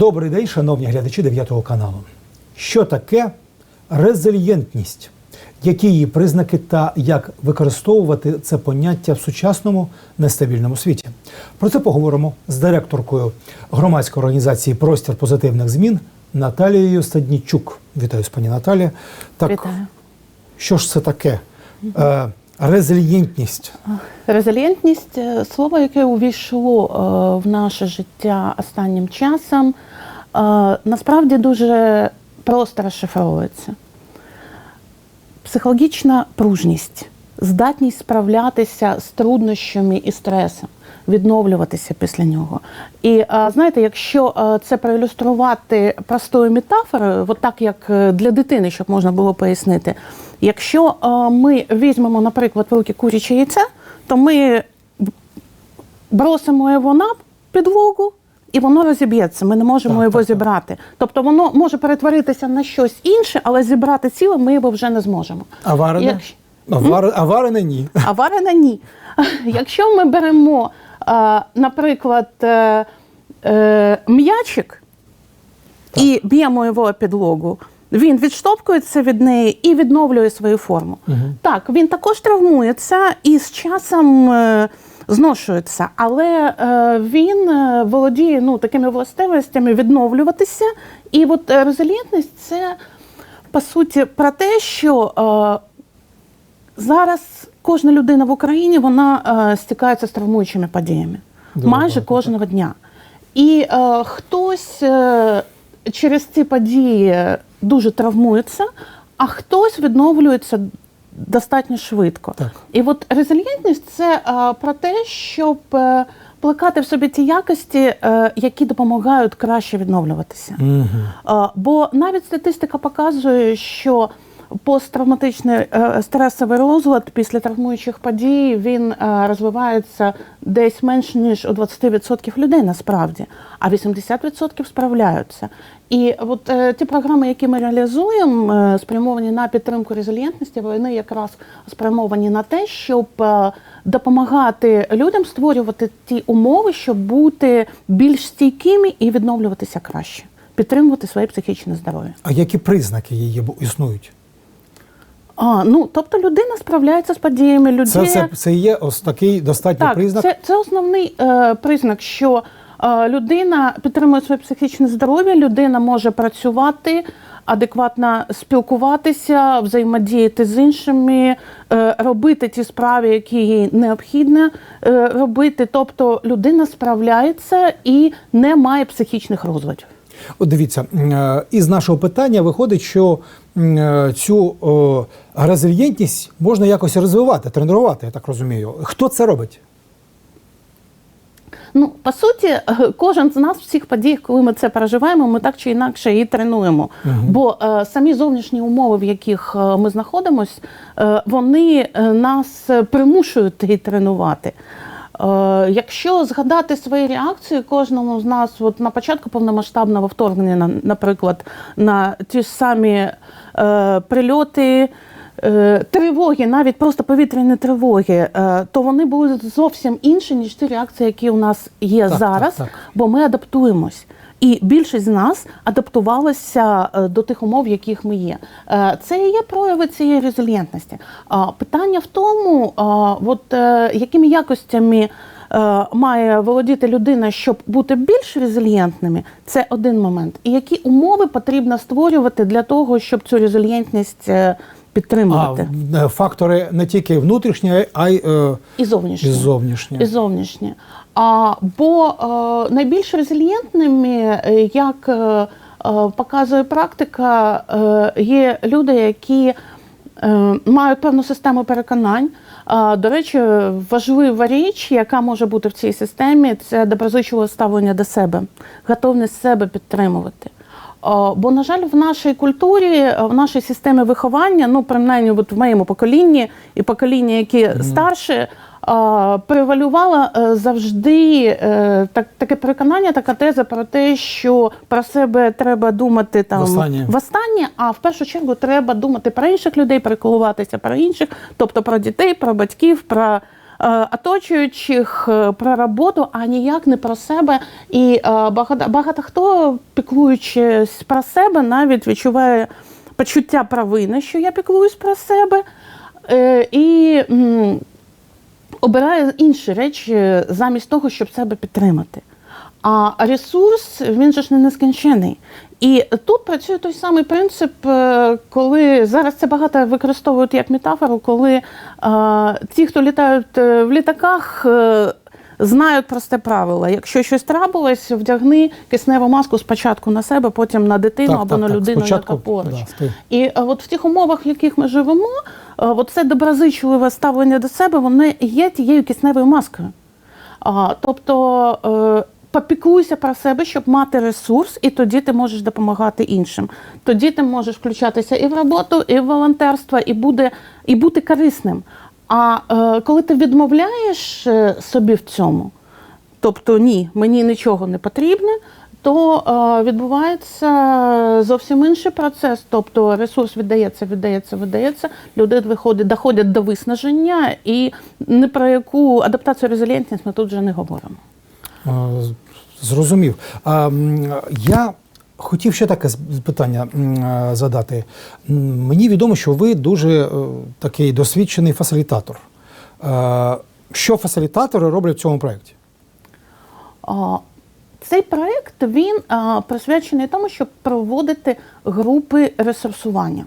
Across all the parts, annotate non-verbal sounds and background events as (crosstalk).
Добрий день, шановні глядачі 9 каналу. Що таке резильєнтність? Які її признаки та як використовувати це поняття в сучасному нестабільному світі? Про це поговоримо з директоркою громадської організації Простір позитивних змін Наталією Стаднічук. Вітаю з пані Наталі. Так, Вітаю. що ж це таке? Е, резильєнтність. Резилієнтність е, слово, яке увійшло е, в наше життя останнім часом, е, насправді дуже просто розшифровується. Психологічна пружність, здатність справлятися з труднощами і стресом, відновлюватися після нього. І е, знаєте, якщо це проілюструвати простою метафорою, от так як для дитини, щоб можна було пояснити, якщо е, ми візьмемо, наприклад, велике куряче яйце, то ми бросимо його на підлогу, і воно розіб'ється. Ми не можемо Так, його так, так. зібрати. Тобто воно може перетворитися на щось інше, але зібрати ціле ми його вже не зможемо. А варене? Якщо- А, вар... а варене ні. (laughs) а варене ні. (laughs) Якщо ми беремо, е, наприклад, е, м'ячик і б'ємо його підлогу, він відштовхується від неї і відновлює свою форму. Так, він також травмується і з часом е, зношується, але е, він е, володіє ну, такими властивостями відновлюватися. І от резилієнтність це по суті про те, що е, Зараз кожна людина в Україні вона е, стикається з травмуючими подіями Дуже майже кожного дня. І е, хтось е, через ці події дуже травмується, а хтось відновлюється достатньо швидко. Так. І от резильєнтність це е, про те, щоб е, плекати в собі ті якості, е, які допомагають краще відновлюватися. Угу. Е, Бо навіть статистика показує, що посттравматичний е, стресовий розлад після травмуючих подій він е, розвивається десь менше ніж у 20% людей насправді, а 80% справляються. І от е, ті програми, які ми реалізуємо, спрямовані на підтримку резилієнтності, вони якраз спрямовані на те, щоб допомагати людям створювати ті умови, щоб бути більш стійкими і відновлюватися краще, підтримувати своє психічне здоров'я. А які признаки її існують? А, ну тобто людина справляється з подіями, людей. Це, це, це є ось такий достатній так, признак. це, це основний е, признак, що е, людина підтримує своє психічне здоров'я, людина може працювати, адекватно спілкуватися, взаємодіяти з іншими, е, робити ті справи, які їй необхідно е, робити. Тобто людина справляється і не має психічних розладів. От дивіться, е, із нашого питання виходить, що е, цю резильєнтність можна якось розвивати, тренувати, я так розумію. Хто це робить? Ну, по суті, е, кожен з нас в всіх подіях, коли ми це переживаємо, ми так чи інакше і тренуємо. Бо е, самі зовнішні умови, в яких ми знаходимося, е, вони нас примушують і тренувати. Е, якщо згадати свої реакції кожному з нас, от на початку повномасштабного вторгнення, на- наприклад, на ті ж самі е, прильоти. Е, Тривоги, навіть просто повітряні тривоги, е, то вони були зовсім інші, ніж ті реакції, які у нас є Так, зараз, так, так. бо ми адаптуємось. І більшість з нас адаптувалася е, до тих умов, в яких ми є. Це і є прояви цієї резильєнтності. Питання в тому, от, якими якостями має володіти людина, щоб бути більш резильєнтними, це один момент. І які умови потрібно створювати для того, щоб цю резильєнтність е, А е, фактори не тільки внутрішні, а й е, І зовнішні. і зовнішні. І зовнішні. А, бо е, найбільш резильєнтними, е, як е, е, показує практика, е, є люди, які е, мають певну систему переконань. До речі, важлива річ, яка може бути в цій системі, це доброзичливе ставлення до себе, готовність себе підтримувати. Бо, на жаль, в нашій культурі, е, в нашій системі виховання, ну принаймні от в моєму поколінні і покоління, які старші, а, превалювало е, завжди е, так, таке переконання, така теза про те, що про себе треба думати там Востаннє. востаннє, а в першу чергу треба думати про інших людей, переколуватися про інших, тобто про дітей, про батьків, про оточуючих е, про роботу, а ніяк не про себе. І е, багато, багато хто, піклуючись про себе, навіть відчуває почуття провини, що я піклуюсь про себе. Е, І обирає інші речі замість того, щоб себе підтримати. А ресурс він же ж не нескінчений. І тут працює той самий принцип, е, коли зараз це багато використовують як метафору, коли е, ті, хто літають е, в літаках, е, знають просте правило. Якщо щось трапилось, вдягни кисневу маску спочатку на себе, потім на дитину Так, або так, на так. людину, Спочатку, яка поруч. да. І е, от в тих умовах, в яких ми живемо, е, от це доброзичливе ставлення до себе, воно є тією кисневою маскою. А, тобто е, попіклуйся про себе, щоб мати ресурс, і тоді ти можеш допомагати іншим. Тоді ти можеш включатися і в роботу, і в волонтерство, і, буде, і бути корисним. А е, коли ти відмовляєш е, собі в цьому, тобто ні, мені нічого не потрібне, то е, відбувається зовсім інший процес. Тобто ресурс віддається, віддається, віддається, люди виходять, доходять до виснаження, і не про яку адаптацію резилієнтність ми тут вже не говоримо. Зрозумів. Я хотів ще таке питання задати. Мені відомо, що ви дуже е, такий досвідчений фасилітатор. Що фасилітатори роблять в цьому проєкті? Цей проект він присвячений тому, щоб проводити групи ресурсування.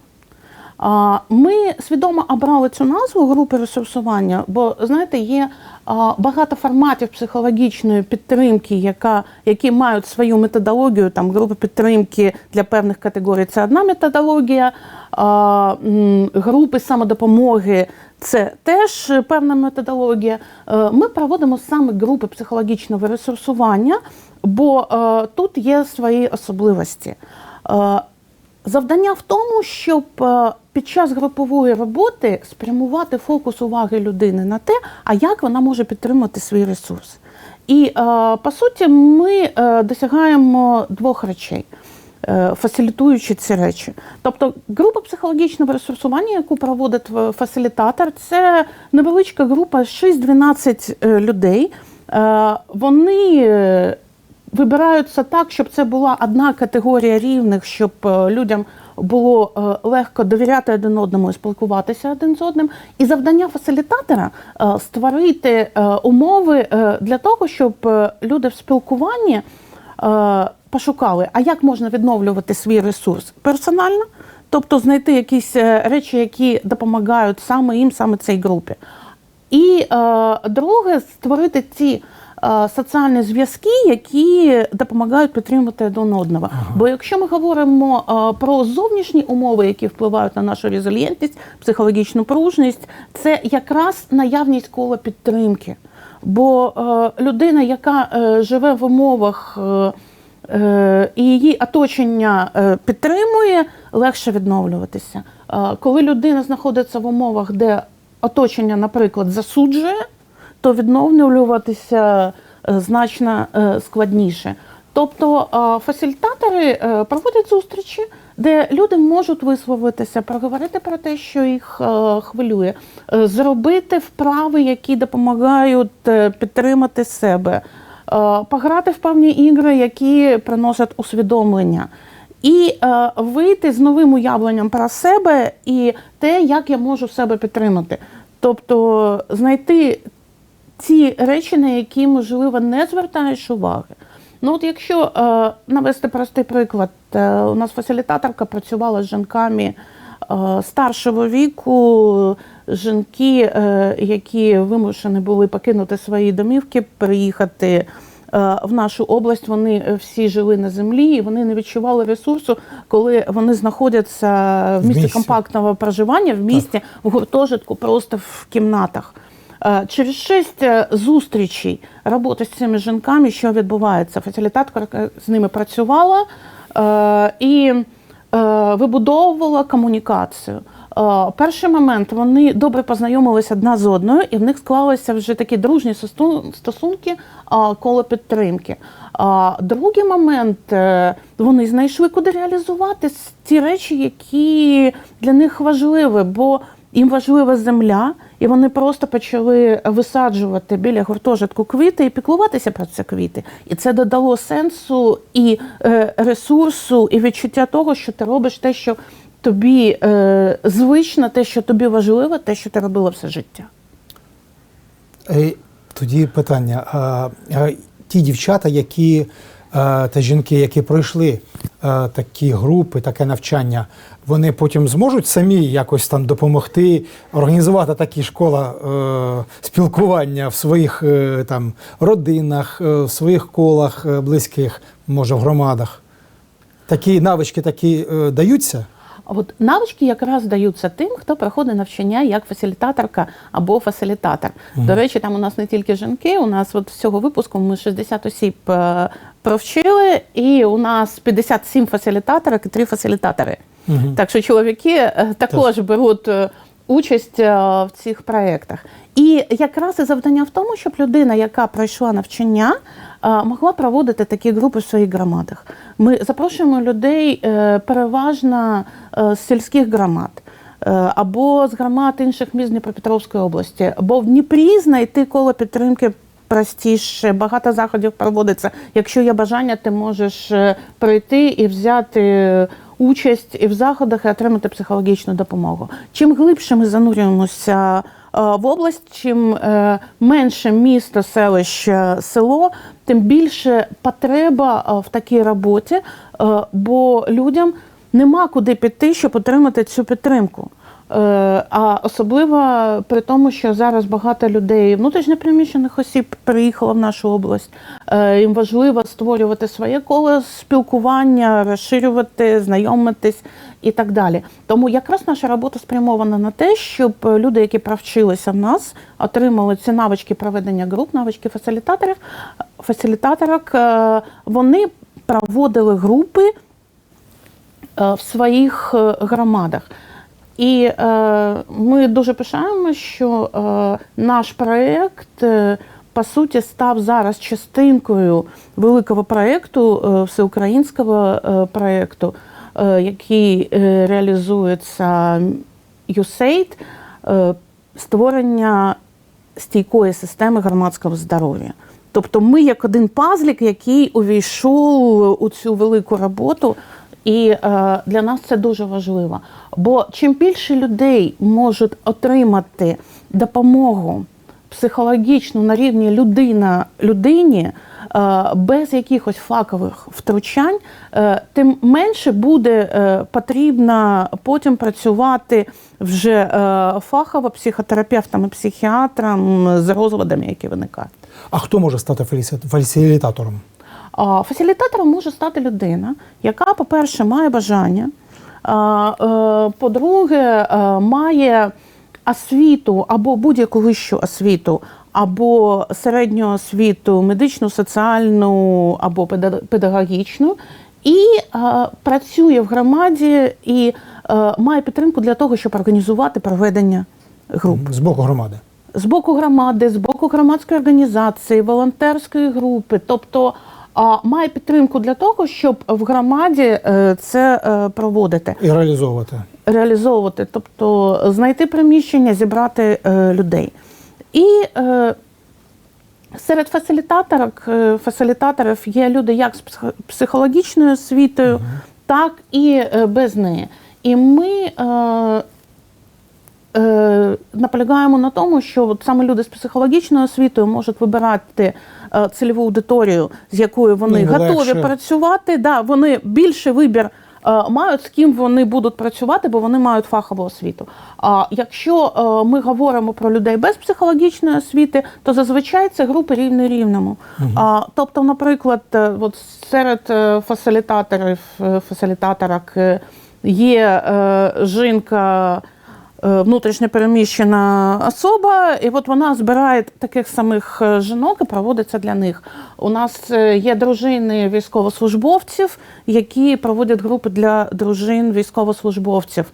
Ми свідомо обрали цю назву групи ресурсування, бо знаєте, є багато форматів психологічної підтримки, яка, які мають свою методологію. Там групи підтримки для певних категорій це одна методологія, групи самодопомоги це теж певна методологія. Е, Ми проводимо саме групи психологічного ресурсування, бо е, тут є свої особливості. Завдання в тому, щоб е, під час групової роботи спрямувати фокус уваги людини на те, а як вона може підтримати свій ресурс. І е, по суті, ми е, досягаємо двох речей. Фасилітуючи ці речі, тобто група психологічного ресурсування, яку проводить фасилітатор, це невеличка група 6-12 е, людей. Вони вибираються так, щоб це була одна категорія рівних, щоб е, людям було е, легко довіряти один одному і спілкуватися один з одним. І завдання фасилітатора е, створити умови для того, щоб люди в спілкуванні пошукали, а як можна відновлювати свій ресурс персонально, тобто знайти якісь речі, які допомагають саме їм, саме цій групі. І друге, створити ці соціальні зв'язки, які допомагають підтримувати один одного. Бо якщо ми говоримо е, про зовнішні умови, які впливають на нашу резильєнтність, психологічну пружність, це якраз наявність кола підтримки. Бо е, людина, яка е, живе в умовах е, е, і її оточення е, підтримує, легше відновлюватися. Е, коли людина знаходиться в умовах, де оточення, наприклад, засуджує, то відновлюватися е, значно е, складніше. Тобто е, фасилітатори проводять зустрічі, де люди можуть висловитися, проговорити про те, що їх хвилює, зробити вправи, які допомагають підтримати себе, пограти в певні ігри, які приносять усвідомлення. І вийти з новим уявленням про себе і те, як я можу себе підтримати. Тобто знайти ті речі, на які, можливо, не звертаєш уваги. Ну, от якщо е, навести простий приклад, е, у нас фасилітаторка працювала з жінками е, старшого віку, жінки, які вимушені були покинути свої домівки, приїхати в нашу область. Вони всі жили на землі, і вони не відчували ресурсу, коли вони знаходяться в місті компактного проживання, в місті, в гуртожитку, просто в кімнатах. Е, Через шість е, зустрічей роботи з цими жінками, що відбувається, фасилітаторка з ними працювала е, і е, вибудовувала комунікацію. Е, Перший момент вони добре познайомилися одна з одною, і в них склалися вже такі дружні стосунки е, коло підтримки. Другий момент е, вони знайшли, куди реалізувати ті речі, які для них важливі, бо їм важлива земля, і вони просто почали висаджувати біля гуртожитку квіти і піклуватися про ці квіти. І це додало сенсу і е, ресурсу, і відчуття того, що ти робиш те, що тобі е, звично, те, що тобі важливо, те, що ти робила все життя. Е, Тоді питання: а, ті дівчата, які та жінки, які пройшли е, такі групи, таке навчання, вони потім зможуть самі якось там допомогти організувати такі школа е, спілкування в своїх е, там родинах, е, в своїх колах е, близьких, може, в громадах. Такі навички такі е, даються? От навички якраз даються тим, хто проходить навчання як фасилітаторка або фасилітатор. До речі, там у нас не тільки жінки, у нас от з цього випуску ми 60 осіб е, провчили, і у нас 57 фасилітаторок і 3 фасилітатори. Так що чоловіки е, також беруть е, участь е, в цих проєктах. І якраз і завдання в тому, щоб людина, яка пройшла навчання, е, могла проводити такі групи в своїх громадах. Ми запрошуємо людей е, переважно з сільських громад. Або з громад інших міст Дніпропетровської області, бо в Дніпрі знайти коло підтримки простіше, багато заходів проводиться. Якщо є бажання, ти можеш прийти і взяти участь і в заходах і отримати психологічну допомогу. Чим глибше ми занурюємося е, в область, чим е, менше місто, селище, село, тим більше потреба е, в такій роботі, бо людям нема куди піти, щоб отримати цю підтримку. Е, А особливо при тому, що зараз багато людей внутрішньопереміщених осіб приїхало в нашу область. Е, Їм важливо створювати своє коло спілкування, розширювати, знайомитись і так далі. Тому якраз наша робота спрямована на те, щоб люди, які провчилися в нас, отримали ці навички проведення груп, навички фасилітаторів, фасилітаторок, е, вони проводили групи в своїх громадах. І е, ми дуже пишаємо, що е, наш проєкт е, по суті став зараз частинкою великого проєкту, е, всеукраїнського е, проєкту, е, який е, реалізується USAID, е, створення стійкої системи громадського здоров'я. Тобто ми як один пазлік, який увійшов у цю велику роботу, і е, для нас це дуже важливо. Бо чим більше людей можуть отримати допомогу психологічну на рівні людина людині, е, без якихось факових втручань, е, тим менше буде е, потрібно потім працювати вже е, фахово психотерапевтам і психіатрам з розладами, які виникають. А хто може стати фалісі- фасилітатором? А, Фасилітатором може стати людина, яка, по-перше, має бажання, е, по-друге, е, має освіту або будь-яку вищу освіту, або середню освіту, медичну, соціальну або педагогічну, і е, працює в громаді і має підтримку для того, щоб організувати проведення груп. З боку громади. з боку громади, з боку громадської організації, волонтерської групи, тобто має підтримку для того, щоб в громаді е, це е, проводити, І реалізовувати. реалізовувати, тобто знайти приміщення, зібрати е, людей. І серед фасилітаторок, фасилітаторів є люди як з психологічною освітою, так і без неї. І ми наполягаємо на тому, що от саме люди з психологічною освітою можуть вибирати е, цільову аудиторію, з якою вони Ну, готові легше. працювати. Да, вони більше вибір. е, Мають з ким вони будуть працювати, бо вони мають фахову освіту. А якщо е, ми говоримо про людей без психологічної освіти, то зазвичай це групи рівний рівному. А, тобто, наприклад, е, от серед е, фасилітаторів, е, фасилітаторок е, є е, жінка е, внутрішньо переміщена особа, і от вона збирає таких самих е, жінок і проводиться для них. У нас е, є дружини військовослужбовців, які проводять групи для дружин військовослужбовців.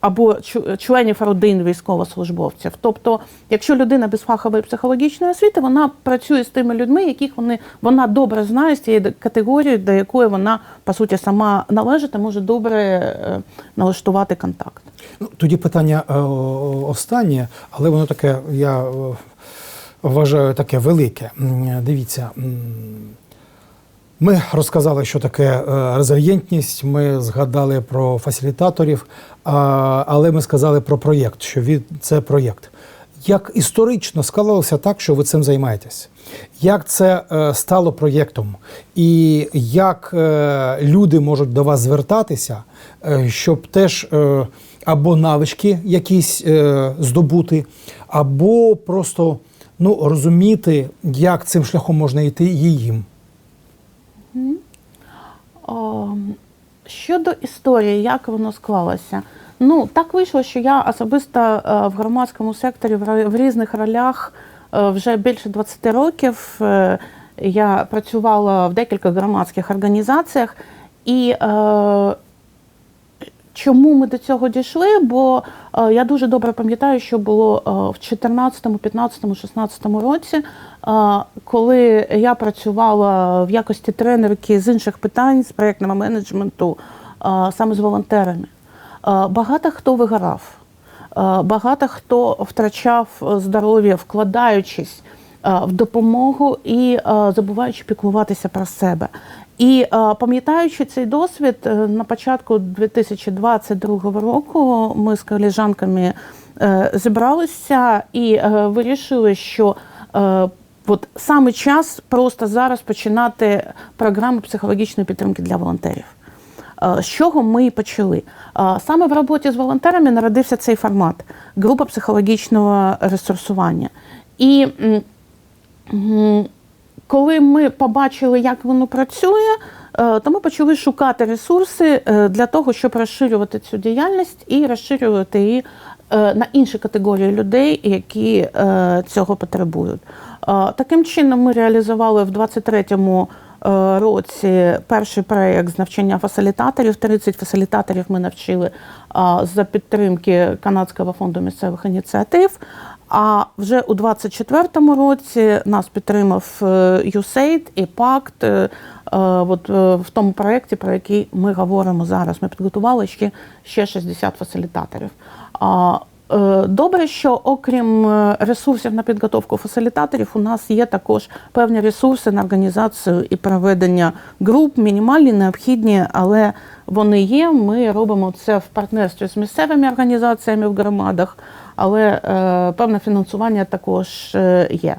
Або членів родин військовослужбовців. Тобто, якщо людина без фахової психологічної освіти, вона працює з тими людьми, яких вони вона добре знає з тієї категорії, до якої вона по суті сама належить, і може добре е, налаштувати контакт. Ну, тоді питання е, останнє, але воно таке, я е, вважаю, таке велике. Дивіться. Ми розказали, що таке е, резильєнтність. Ми згадали про фасилітаторів, але ми сказали про проєкт, що від це проєкт. Як історично склалося так, що ви цим займаєтесь? Як це е, стало проєктом? І як е, люди можуть до вас звертатися, щоб теж або навички якісь здобути, або просто ну, розуміти, як цим шляхом можна йти і їм? Щодо історії, як воно склалося? Ну, так вийшло, що я особисто е, в громадському секторі в різних ролях е, вже більше 20 років. Е, Я працювала в декількох громадських організаціях. І Чому ми до цього дійшли? Бо е, я дуже добре пам'ятаю, що було е, в 2014, 15, 16 році, е, коли я працювала в якості тренерки з інших питань, з проєктного менеджменту, е, саме з волонтерами. Е, багато хто вигорав, е, багато хто втрачав здоров'я, вкладаючись е, в допомогу і е, забуваючи піклуватися про себе. І е, пам'ятаючи цей досвід, е, на початку 2022 року ми з коліжанками е, зібралися і вирішили, що от саме час просто зараз починати програму психологічної підтримки для волонтерів. З чого ми і почали? Саме в роботі з волонтерами народився цей формат група психологічного ресурсування. І коли ми побачили, як воно працює, е, то ми почали шукати ресурси е, для того, щоб розширювати цю діяльність і розширювати її е, на інші категорії людей, які цього потребують. Таким чином, ми реалізували в 23-му е, році перший проєкт з навчання фасилітаторів. 30 фасилітаторів ми навчили за підтримки Канадського фонду місцевих ініціатив. А вже у 24-му році нас підтримав е, USAID і Пакт. е, е, От в тому проєкті, про який ми говоримо зараз. Ми підготували ще, ще 60 фасилітаторів. Е, Добре, що окрім е, ресурсів на підготовку фасилітаторів, у нас є також певні ресурси на організацію і проведення груп, мінімальні, необхідні, але вони є. Ми робимо це в партнерстві з місцевими організаціями в громадах, але е, певне фінансування також є.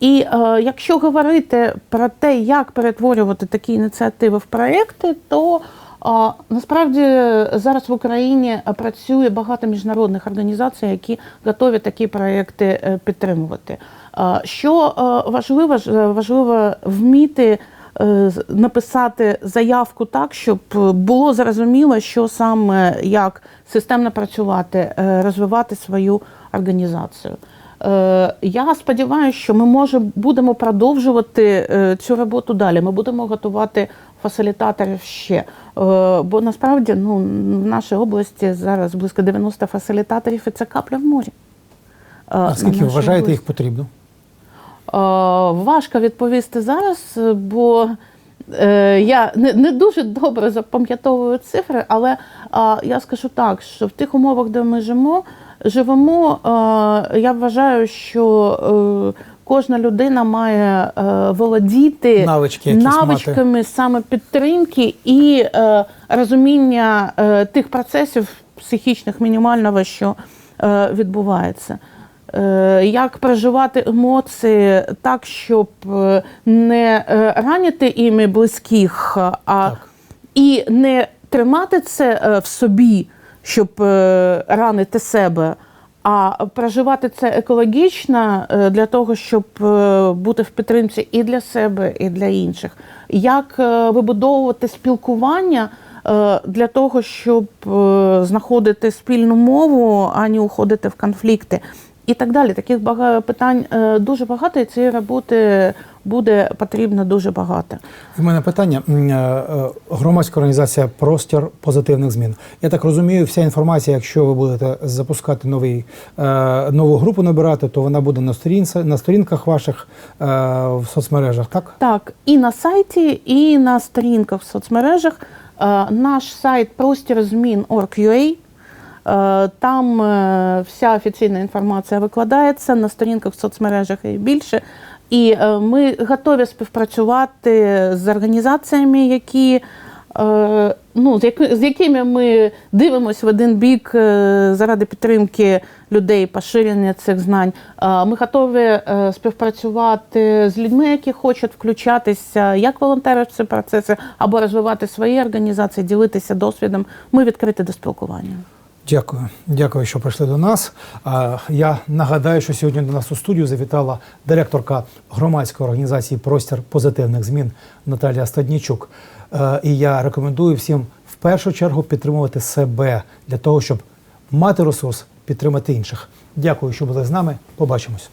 І е, якщо говорити про те, як перетворювати такі ініціативи в проекти, то насправді зараз в Україні працює багато міжнародних організацій, які готові такі проекти е, підтримувати. Що е, важливо, е, важливо вміти написати заявку так, щоб було зрозуміло, що саме як системно працювати, розвивати свою організацію. Я сподіваюся, що ми може будемо продовжувати цю роботу далі. Ми будемо готувати фасилітаторів ще. Е, Бо насправді ну, в нашій області зараз близько 90 фасилітаторів, і це капля в морі. Е, А скільки вважаєте області. їх потрібно? Е, Важко відповісти зараз, бо я не, не дуже добре запам'ятовую цифри, але я скажу так, що в тих умовах, де ми живемо, живемо, я вважаю, що кожна людина має е, володіти Навички якісь навичками саме підтримки і е, розуміння е, тих процесів психічних мінімального, що е, відбувається. Е, Як проживати емоції так, щоб е, не е, ранити іми близьких, а Так. і не тримати це в собі, щоб е, ранити себе, а проживати це екологічно е, для того, щоб е, бути в підтримці і для себе, і для інших. Як е, вибудовувати спілкування для того, щоб знаходити спільну мову, а не уходити в конфлікти. І так далі. Таких питань е, дуже багато, і цієї роботи буде потрібно дуже багато. У мене питання. Е, е, Громадська організація Простір позитивних змін. Я так розумію, вся інформація, якщо ви будете запускати новий, нову групу набирати, то вона буде на сторінці, на сторінках ваших в соцмережах, так? Так, і на сайті, і на сторінках в соцмережах. Наш сайт простірзмін.org.ua. Е, Там е, вся офіційна інформація викладається на сторінках в соцмережах і більше. І е, ми готові співпрацювати з організаціями, які е, ну, з, яки, з якими ми дивимося в один бік е, заради підтримки людей, поширення цих знань. Е, Ми готові е, співпрацювати з людьми, які хочуть включатися як волонтери в ці процеси, або розвивати свої організації, ділитися досвідом. Ми відкриті до спілкування. Дякую, дякую, що прийшли до нас. Я нагадаю, що сьогодні до нас у студію завітала директорка громадської організації Простір позитивних змін Наталія Стаднічук. Е, І я рекомендую всім в першу чергу підтримувати себе для того, щоб мати ресурс підтримати інших. Дякую, що були з нами. Побачимось.